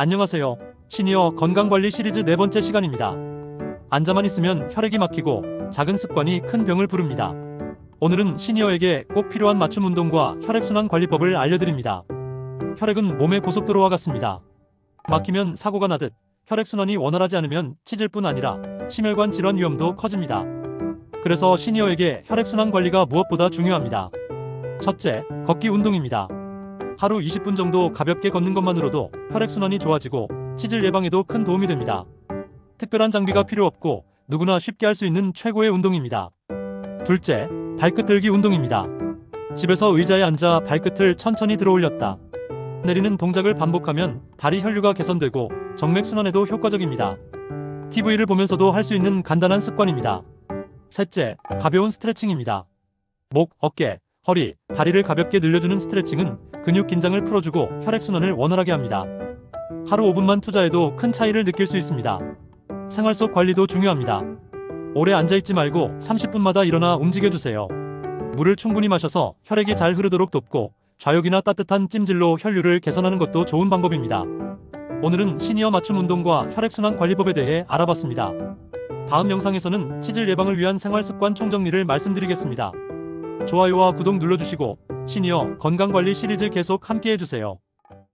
안녕하세요. 시니어 건강관리 시리즈 네 번째 시간입니다. 앉아만 있으면 혈액이 막히고 작은 습관이 큰 병을 부릅니다. 오늘은 시니어에게 꼭 필요한 맞춤 운동과 혈액순환 관리법을 알려드립니다. 혈액은 몸의 고속도로와 같습니다. 막히면 사고가 나듯 혈액순환이 원활하지 않으면 치질 뿐 아니라 심혈관 질환 위험도 커집니다. 그래서 시니어에게 혈액순환 관리가 무엇보다 중요합니다. 첫째, 걷기 운동입니다. 하루 20분 정도 가볍게 걷는 것만으로도 혈액순환이 좋아지고 치질 예방에도 큰 도움이 됩니다. 특별한 장비가 필요 없고 누구나 쉽게 할 수 있는 최고의 운동입니다. 둘째, 발끝 들기 운동입니다. 집에서 의자에 앉아 발끝을 천천히 들어 올렸다. 내리는 동작을 반복하면 다리 혈류가 개선되고 정맥 순환에도 효과적입니다. TV를 보면서도 할 수 있는 간단한 습관입니다. 셋째, 가벼운 스트레칭입니다. 목, 어깨, 허리, 다리를 가볍게 늘려주는 스트레칭은 근육 긴장을 풀어주고 혈액순환을 원활하게 합니다. 하루 5분만 투자해도 큰 차이를 느낄 수 있습니다. 생활 속 관리도 중요합니다. 오래 앉아있지 말고 30분마다 일어나 움직여주세요. 물을 충분히 마셔서 혈액이 잘 흐르도록 돕고 좌욕이나 따뜻한 찜질로 혈류를 개선하는 것도 좋은 방법입니다. 오늘은 시니어 맞춤 운동과 혈액순환 관리법에 대해 알아봤습니다. 다음 영상에서는 치질 예방을 위한 생활 습관 총정리를 말씀드리겠습니다. 좋아요와 구독 눌러주시고 시니어 건강관리 시리즈 계속 함께 해주세요.